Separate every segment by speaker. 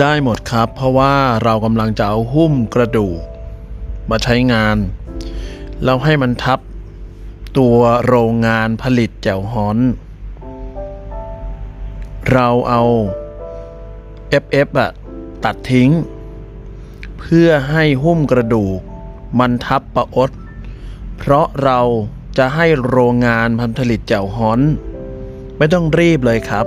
Speaker 1: ได้หมดครับ เพราะว่าเรากำลังจะเอาหุ้มกระดูกมาใช้งาน แล้วให้มันทับตัวโรงงานผลิตแจ่วฮ้อน เราเอา FF อะตัดทิ้ง เพื่อให้หุ้มกระดูก มันทับประอด เพราะเราจะให้โรงงานผลิตแจ่วฮ้อน ไม่ต้องรีบเลยครับ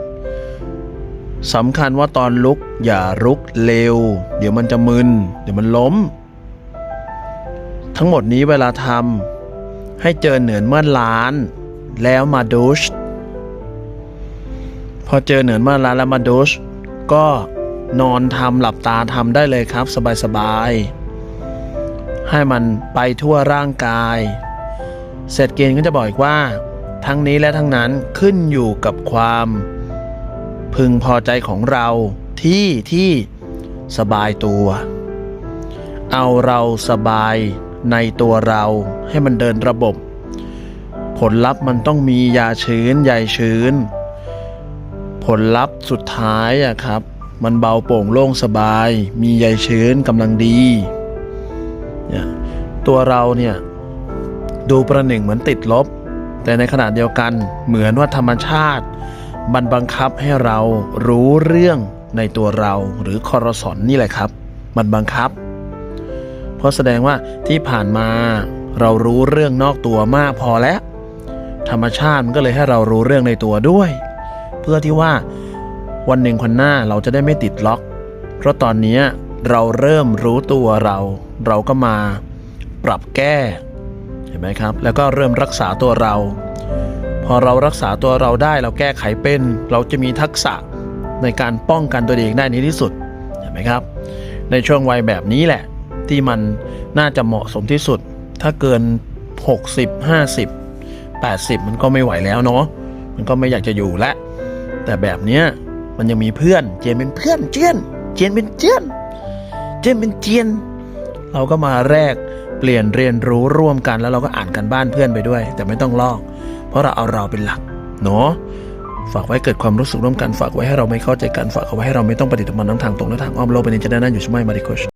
Speaker 1: สำคัญว่าตอนลุกอย่าลุกเร็ว เดี๋ยวมันจะมึน เดี๋ยวมันล้ม ทั้งหมดนี้เวลาทำให้เจอเหนือนเมื่อล้าน แล้วมาดูชพอเจอเหนือนเมื่อล้านแล้วมาดูชก็นอนทำหลับตาทำได้เลยครับ สบายๆ ให้มันไปทั่วร่างกาย เสร็จเกณฑ์ก็จะบอกอีกว่า ทั้งนี้และทั้งนั้นขึ้นอยู่กับความ พึงพอใจของเราที่ที่สบายตัว เอาเราสบายในตัวเราให้มันเดินระบบ ผลลัพธ์มันต้องมียาชื้นใยชื้น ผลลัพธ์สุดท้ายอะครับ มันเบาโป่งโล่งสบาย มีใยชื้นกำลังดีเนี่ยตัวเราเนี่ยดูประหนึ่งเหมือนติดลบ แต่ในขณะเดียวกันเหมือนว่าธรรมชาติ มันบังคับให้เรารู้เรื่องในตัวเราหรือคอรสอนนี่แหละครับ มันบังคับ เพราะแสดงว่าที่ผ่านมาเรารู้เรื่องนอกตัวมากพอแล้ว ธรรมชาติมันก็เลยให้เรารู้เรื่องในตัวด้วย เพื่อที่ว่าวันหนึ่งคนหน้าเราจะได้ไม่ติดล็อก เพราะตอนนี้เราเริ่มรู้ตัวเรา เราก็มาปรับแก้ เห็นไหมครับ แล้วก็เริ่มรักษาตัวเรา พอเรารักษาตัวเราได้เราแก้ไขเป็น เราจะมีทักษะในการป้องกันตัวเองได้ในที่สุดเห็นไหมครับ ในช่วงวัยแบบนี้แหละ ที่มันน่าจะเหมาะสมที่สุด ถ้าเกิน 60 50 80 มันก็ไม่ไหวแล้วเนาะมันก็ไม่อยากจะอยู่แล้วแต่แบบเนี้ยมันยังมีเพื่อนเจนเป็นเพื่อนเจียนเจนเป็นเจียนเจนเป็นเจียน เราก็มาแรกเปลี่ยนเรียนรู้ร่วมกันแล้วเราก็อ่านกันบ้านเพื่อนไปด้วย แต่ไม่ต้องลอก เพราะเราเอาเราเป็นหลักเนาะฝากไว้เกิดความรู้สึกร่วมกันฝากไว้ให้เราไม่เข้าใจกันฝากเอาไว้ให้เราไม่ต้องปฏิบัติมันทั้งทางตรงและทางอ้อมโลกไปนนิจนานั่นอยู่ใช่ไหมมาริโคช